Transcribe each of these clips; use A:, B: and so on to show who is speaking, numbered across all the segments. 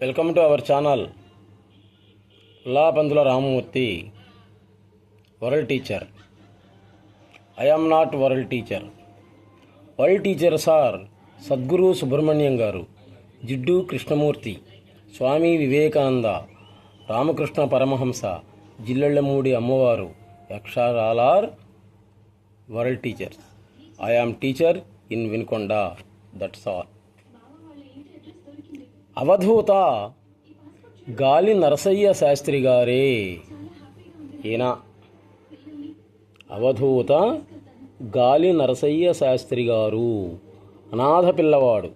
A: Welcome to our channel. లాపందుల Ramamurthy world teacher. I am not world teacher. World teacher sir Sadguru Subrahmanyam garu Jiddu Krishnamurti Swami Vivekananda Ramakrishna Paramahamsa Jillellamudi అమ్మవారు యక్షరాలార్ world teachers I am teacher in Vinukonda that's all Avadhuta Gali Narasaiah Sastry గారే. ఈయన అవధూత గాలి నరసయ్య శాస్త్రి గారు. అనాథ పిల్లవాడు.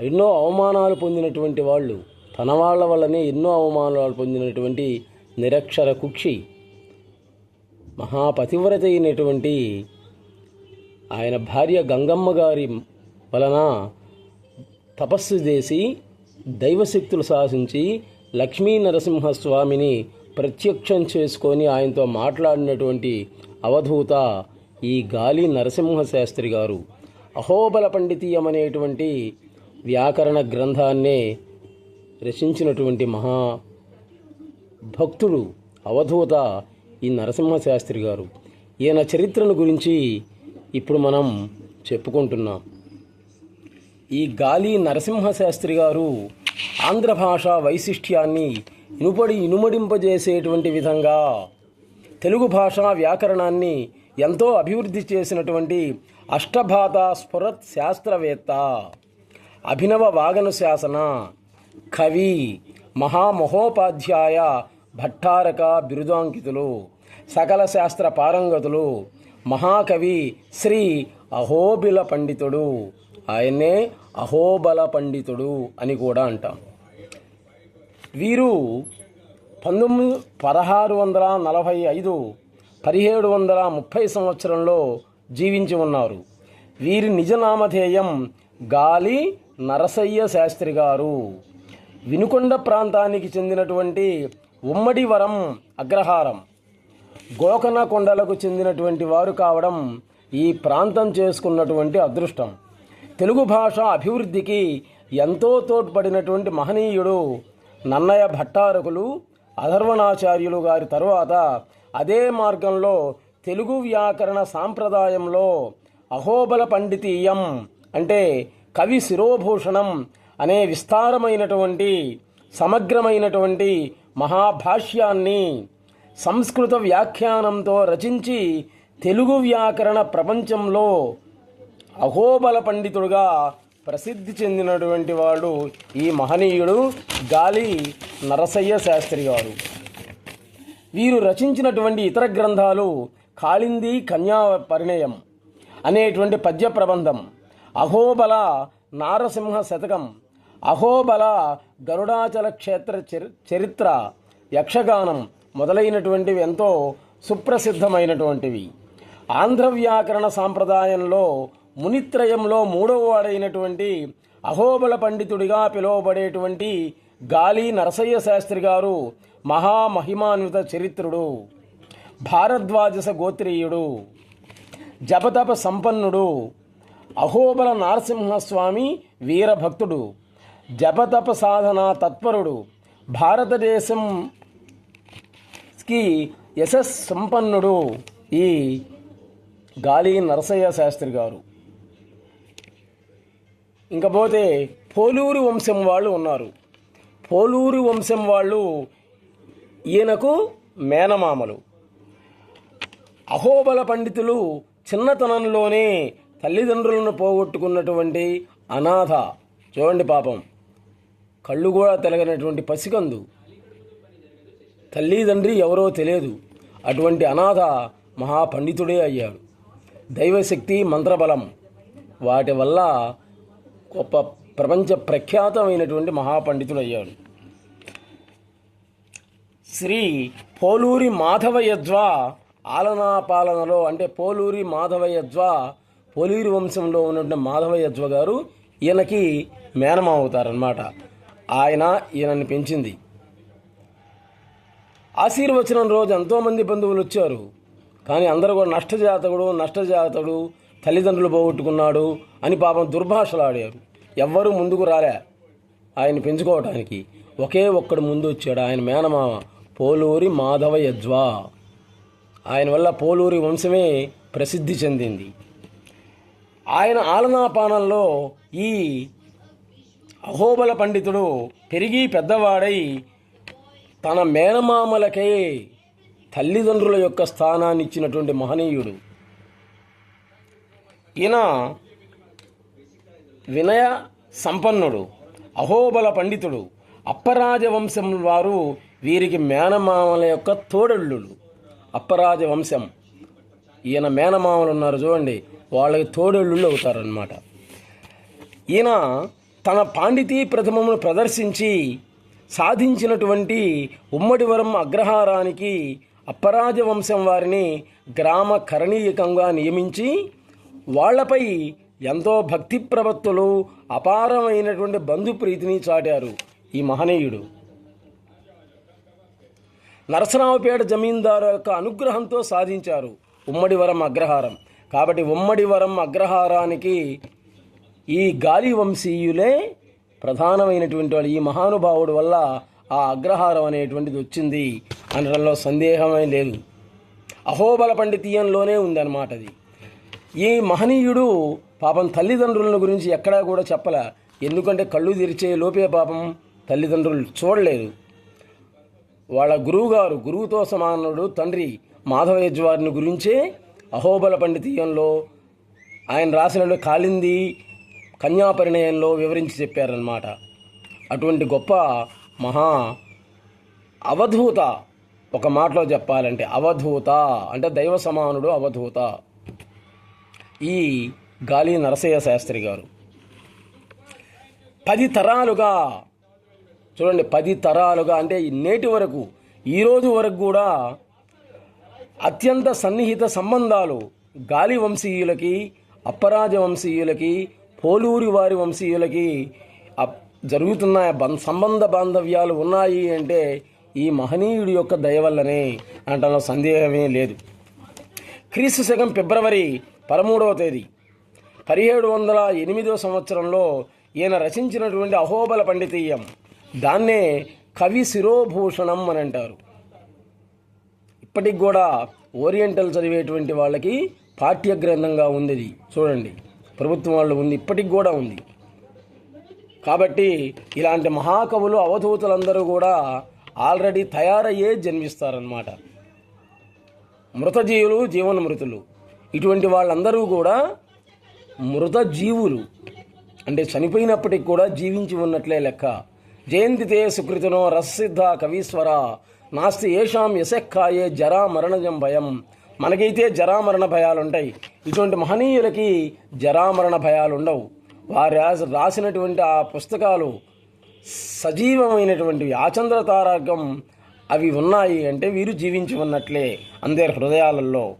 A: ఎన్నో అవమానాలు పొందినటువంటి వాళ్ళు తన వాళ్ళ వల్లనే ఎన్నో అవమానాలు పొందినటువంటి నిరక్షర కుక్షి మహాపతివ్రత అయినటువంటి ఆయన భార్య గంగమ్మ గారి వలన తపస్సు చేసి దైవశక్తులు సాధించి లక్ష్మీ నరసింహస్వామిని ప్రత్యక్షం చేసుకొని ఆయనతో మాట్లాడినటువంటి అవధూత ఈ గాలి నరసింహ శాస్త్రి గారు. అహోబల పండితీయం అనేటువంటి వ్యాకరణ గ్రంథాన్నే రచించినటువంటి మహా భక్తుడు అవధూత ఈ నరసింహ శాస్త్రి గారు. ఈయన చరిత్రను గురించి ఇప్పుడు మనం చెప్పుకుంటున్నాం. ఈ గాలి నరసింహ శాస్త్రి గారు ఆంధ్ర భాష వైశిష్ట్యాన్ని ఇనుపడి ఇనుమడింపజేసేటువంటి విధంగా తెలుగు భాషా వ్యాకరణాన్ని ఎంతో అభివృద్ధి చేసినటువంటి అష్టభాత స్ఫురత్ శాస్త్రవేత్త అభినవ వాగను శాసన కవి మహామహోపాధ్యాయ భట్టారక బిరుదాంకితులు సకల శాస్త్ర పారంగతులు మహాకవి శ్రీ అహోబిల పండితుడు. ఆయన్నే అహోబల పండితుడు అని కూడా అంటాం. వీరు పంతొమ్మిది పదహారు వందల నలభై ఐదు పదిహేడు వందల ముప్పై సంవత్సరంలో జీవించి ఉన్నారు. వీరి నిజనామధేయం గాలి నరసయ్య శాస్త్రి గారు. వినుకొండ ప్రాంతానికి చెందినటువంటి ఉమ్మడివరం అగ్రహారం. గోకన కొండలకు చెందినటువంటి వారు కావడం ఈ ప్రాంతం చేసుకున్నటువంటి అదృష్టం. తెలుగు భాష అభివృద్ధికి ఎంతో తోడ్పడినటువంటి మహనీయుడు నన్నయ భట్టారకులు అధర్వణాచార్యులు గారి తరువాత అదే మార్గంలో తెలుగు వ్యాకరణ సాంప్రదాయంలో అహోబల పండితీయం అంటే కవి శిరోభూషణం అనే విస్తారమైనటువంటి సమగ్రమైనటువంటి మహాభాష్యాన్ని సంస్కృత వ్యాఖ్యానంతో రచించి తెలుగు వ్యాకరణ ప్రపంచంలో అహోబల పండితుడుగా ప్రసిద్ధి చెందినటువంటి వాడు ఈ మహనీయుడు గాలి నరసయ్య శాస్త్రి గారు. వీరు రచించినటువంటి ఇతర గ్రంథాలు కాళింది కన్యా పరిణయం అనేటువంటి పద్య ప్రబంధం అహోబల నారసింహ శతకం అహోబల గరుడాచల క్షేత్ర చరి- చరిత్ర యక్షగానం మొదలైనటువంటివి ఎంతో సుప్రసిద్ధమైనటువంటివి. ఆంధ్ర వ్యాకరణ సాంప్రదాయంలో మునిత్రయంలో మూడవ వాడైనటువంటి అహోబల పండితుడిగా పిలువబడేటువంటి గాలి నరసయ్య శాస్త్రి గారు మహామహిమాన్విత చరిత్రుడు భారద్వాజస గోత్రీయుడు జపతప సంపన్నుడు అహోబల నరసింహస్వామి వీరభక్తుడు జపతప సాధన తత్పరుడు భారతదేశంకి యశస్ సంపన్నుడు ఈ గాలి నరసయ్య శాస్త్రి గారు. ఇంకపోతే పోలూరు వంశం వాళ్ళు ఉన్నారు. పోలూరు వంశం వాళ్ళు ఈయనకు మేనమామలు. అహోబల పండితులు చిన్నతనంలోనే తల్లిదండ్రులను పోగొట్టుకున్నటువంటి అనాథ. చూడండి పాపం. కళ్ళు కూడా తెలగనటువంటి పసికందు. తల్లిదండ్రి ఎవరో తెలియదు. అటువంటి అనాథ మహాపండితుడే అయ్యాడు. దైవశక్తి మంత్రబలం. వాటి వల్ల గొప్ప ప్రపంచ ప్రఖ్యాతమైనటువంటి మహాపండితుడు అయ్యాడు శ్రీ పోలూరి మాధవయజ్వ ఆలనా పాలనలో అంటే పోలూరి మాధవయజ్వ పోలూరి వంశంలో ఉన్నటువంటి మాధవయజ్వ గారు ఈయనకి మేనమా అవుతారనమాట ఆయన ఈయనని పెంచింది. ఆశీర్వచనం రోజు ఎంతోమంది బంధువులు వచ్చారు. కానీ అందరూ కూడా నష్టజాతకుడు నష్టజాతకుడు తల్లిదండ్రులు పోగొట్టుకున్నాడు అని పాపం దుర్భాషలాడారు. ఎవ్వరూ ముందుకు రాలే. ఆయన పెంచుకోవటానికి ఒకే ఒక్కడు ముందు వచ్చాడు. ఆయన మేనమామ పోలూరి మాధవ యజ్వా. ఆయన వల్ల పోలూరి వంశమే ప్రసిద్ధి చెందింది. ఆయన ఆలనాపానంలో ఈ అహోబల పండితుడు పెరిగి పెద్దవాడై తన మేనమామలకే తల్లిదండ్రుల యొక్క స్థానాన్ని ఇచ్చినటువంటి మహనీయుడు. ఈయన వినయ సంపన్నుడు అహోబల పండితుడు అప్పరాజ వంశం వారు వీరికి మేనమామల యొక్క తోడళ్ళులు అప్పరాజ వంశం ఈయన మేనమామలు ఉన్నారు చూడండి వాళ్ళకి తోడళ్ళు అవుతారనమాట ఈయన తన పాండితీ ప్రథమమును ప్రదర్శించి సాధించినటువంటి ఉమ్మడివరం అగ్రహారానికి అప్పరాజ వంశం వారిని గ్రామ కరణీయకంగా నియమించి వాళ్ళపై ఎంతో భక్తి ప్రవత్తులు అపారమైనటువంటి బంధుప్రీతిని చాటారు ఈ మహనీయుడు. నరసరావుపేట జమీందారు యొక్క అనుగ్రహంతో సాధించారు ఉమ్మడివరం అగ్రహారం. కాబట్టి ఉమ్మడివరం అగ్రహారానికి ఈ గాలి వంశీయులే ప్రధానమైనటువంటి వాళ్ళు. ఈ మహానుభావుడు వల్ల ఆ అగ్రహారం అనేటువంటిది వచ్చింది అనడంలో సందేహమే లేదు. అహోబల పండితీయంలోనే ఉందన్నమాట అది. ఈ మహనీయుడు పాపం తల్లిదండ్రులను గురించి ఎక్కడా కూడా చెప్పలే. ఎందుకంటే కళ్ళు తెరిచే లోపే పాపం తల్లిదండ్రులు చూడలేదు. వాళ్ళ గురువుగారు గురువుతో సమానుడు తండ్రి మాధవయజ్వారిని గురించే అహోబల పండితీయంలో ఆయన రాసిన కాలింది కన్యాపరిణయంలో వివరించి చెప్పారనమాట అటువంటి గొప్ప మహా అవధూత ఒక మాటలో చెప్పాలంటే అవధూత అంటే దైవ సమానుడు అవధూత. ఈ గాలి నరసయ్య శాస్త్రి గారు. పది తరాలుగా చూడండి పది తరాలుగా అంటే నేటి వరకు ఈరోజు వరకు కూడా అత్యంత సన్నిహిత సంబంధాలు గాలి వంశీయులకి అప్పరాజ వంశీయులకి పోలూరి వారి వంశీయులకి అప్- జరుగుతున్న బం సంబంధ బాంధవ్యాలు ఉన్నాయి అంటే ఈ మహనీయుడి యొక్క దయ వల్లనే అంటలో సందేహమే లేదు. క్రీస్తు శకం ఫిబ్రవరి పదమూడవ తేదీ. పదిహేడు వందల ఎనిమిదవ సంవత్సరంలో ఈయన రచించినటువంటి అహోబల పండితీయం. దాన్నే కవి శిరోభూషణం అని అంటారు. ఇప్పటికి కూడా ఓరియంటల్ చదివేటువంటి వాళ్ళకి పాఠ్య గ్రంథంగా ఉంది ఇది. చూడండి ప్రభుత్వం వాళ్ళు ఉంది ఇప్పటికి కూడా ఉంది. కాబట్టి ఇలాంటి మహాకవులు అవధూతులందరూ కూడా ఆల్రెడీ తయారయ్యే జన్మిస్తారన్నమాట. మృతజీవులు జీవనమృతులు. ఇటువంటి వాళ్ళందరూ కూడా మృత జీవులు. అంటే చనిపోయినప్పటికి కూడా జీవించి ఉన్నట్లే లెక్క. జయంతితే సుకృతినో రసిద్ధ కవీశ్వర. నాస్తి ఏషాం యశక్కాయే జరా మరణజం భయం. మనకైతే జరామరణ భయాలు ఉంటాయి ఇటువంటి మహనీయులకి జరామరణ భయాలు ఉండవు వారు రాసి రాసినటువంటి ఆ పుస్తకాలు సజీవమైనటువంటివి ఆచంద్ర తారాగం అవి ఉన్నాయి అంటే వీరు జీవించి ఉన్నట్లే. అందరి హృదయాలలో.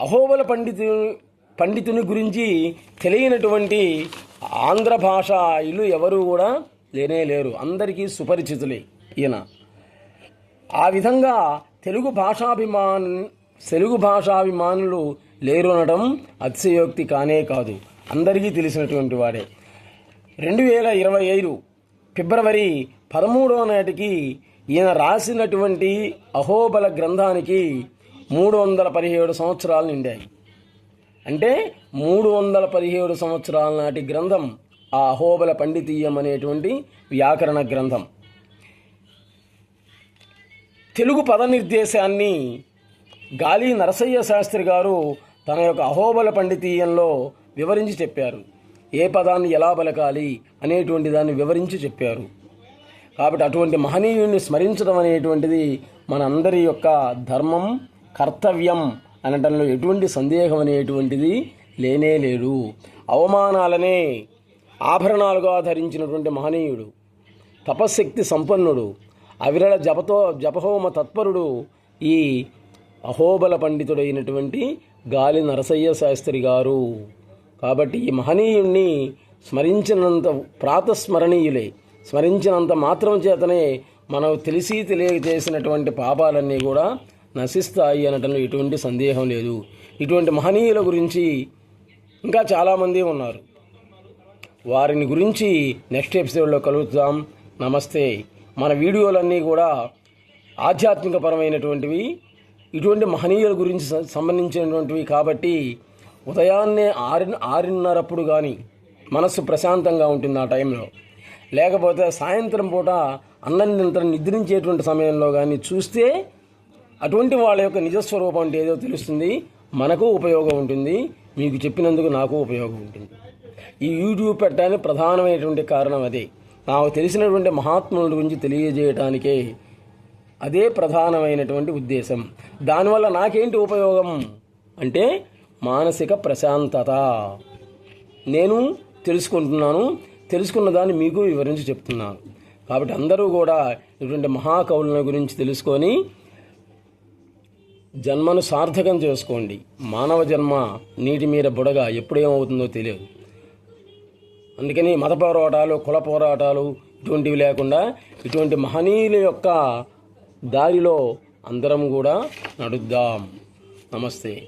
A: అహోబల పండితు పండితుని గురించి తెలియనటువంటి ఆంధ్ర భాషాయులు ఎవరు కూడా లేనే లేరు. అందరికీ సుపరిచితులే ఈయన. ఆ విధంగా తెలుగు భాషాభిమాన్ తెలుగు భాషాభిమానులు లేరు అనడం అతిశయోక్తి కానే కాదు. అందరికీ తెలిసినటువంటి వాడే రెండు వేల ఇరవై ఐదు ఫిబ్రవరి పదమూడవ నాటికి ఈయన రాసినటువంటి అహోబల గ్రంథానికి మూడు వందల పదిహేడు సంవత్సరాలు నిండాయి. అంటే మూడు వందల పదిహేడు సంవత్సరాల నాటి గ్రంథం ఆ అహోబల పండితీయం అనేటువంటి వ్యాకరణ గ్రంథం. తెలుగు పద నిర్దేశాన్ని గాలి నరసయ్య శాస్త్రి గారు తన యొక్క అహోబల పండితీయంలో వివరించి చెప్పారు. ఏ పదాన్ని ఎలా పలకాలి అనేటువంటి దాన్ని వివరించి చెప్పారు. కాబట్టి అటువంటి మహనీయుడిని స్మరించడం అనేటువంటిది మన అందరి యొక్క ధర్మం కర్తవ్యం అనటంలో ఎటువంటి సందేహం అనేటువంటిది లేనే లేదు. అవమానాలనే ఆభరణాలుగా ధరించినటువంటి మహనీయుడు తపశ్శక్తి సంపన్నుడు అవిరళ జపతో జపహోమ తత్పరుడు ఈ అహోబల పండితుడైనటువంటి గాలి నరసయ్య శాస్త్రి గారు. కాబట్టి ఈ మహనీయుణ్ణి స్మరించినంత ప్రాతస్మరణీయులే. స్మరించినంత మాత్రం చేతనే మనం తెలిసి తెలియజేసినటువంటి పాపాలన్నీ కూడా నశిస్తాయి అనటంలో ఎటువంటి సందేహం లేదు. ఇటువంటి మహనీయుల గురించి ఇంకా చాలామంది ఉన్నారు. వారిని గురించి నెక్స్ట్ ఎపిసోడ్లో కలుగుతాం నమస్తే. మన వీడియోలన్నీ కూడా ఆధ్యాత్మికపరమైనటువంటివి ఇటువంటి మహనీయుల గురించి సంబంధించినటువంటివి కాబట్టి ఉదయాన్నే ఆరి ఆరున్నరప్పుడు కానీ మనస్సు ప్రశాంతంగా ఉంటుంది ఆ టైంలో. లేకపోతే సాయంత్రం పూట అన్నం నిద్రించేటువంటి సమయంలో కానీ చూస్తే అటువంటి వాళ్ళ యొక్క నిజస్వరూపం అంటే ఏదో తెలుస్తుంది. మనకు ఉపయోగం ఉంటుంది. మీకు చెప్పినందుకు నాకు ఉపయోగం ఉంటుంది. ఈ యూట్యూబ్ పెట్టడానికి ప్రధానమైనటువంటి కారణం అదే. నాకు తెలిసినటువంటి మహాత్ముల గురించి తెలియజేయటానికే అదే ప్రధానమైనటువంటి ఉద్దేశం. దానివల్ల నాకేంటి ఉపయోగం? అంటే మానసిక ప్రశాంతత. నేను తెలుసుకుంటున్నాను. తెలుసుకున్న దాన్ని మీకు వివరించి చెప్తున్నాను. కాబట్టి అందరూ కూడా ఇటువంటి మహాకవుల గురించి తెలుసుకొని జన్మను సార్థకం చేసుకోండి. మానవ జన్మ నీటి మీద బుడగ ఎప్పుడేమవుతుందో తెలియదు. అందుకని మత పోరాటాలు కుల పోరాటాలు ఇటువంటివి లేకుండా ఇటువంటి మహనీయుల యొక్క దారిలో అందరం కూడా నడుద్దాం. నమస్తే.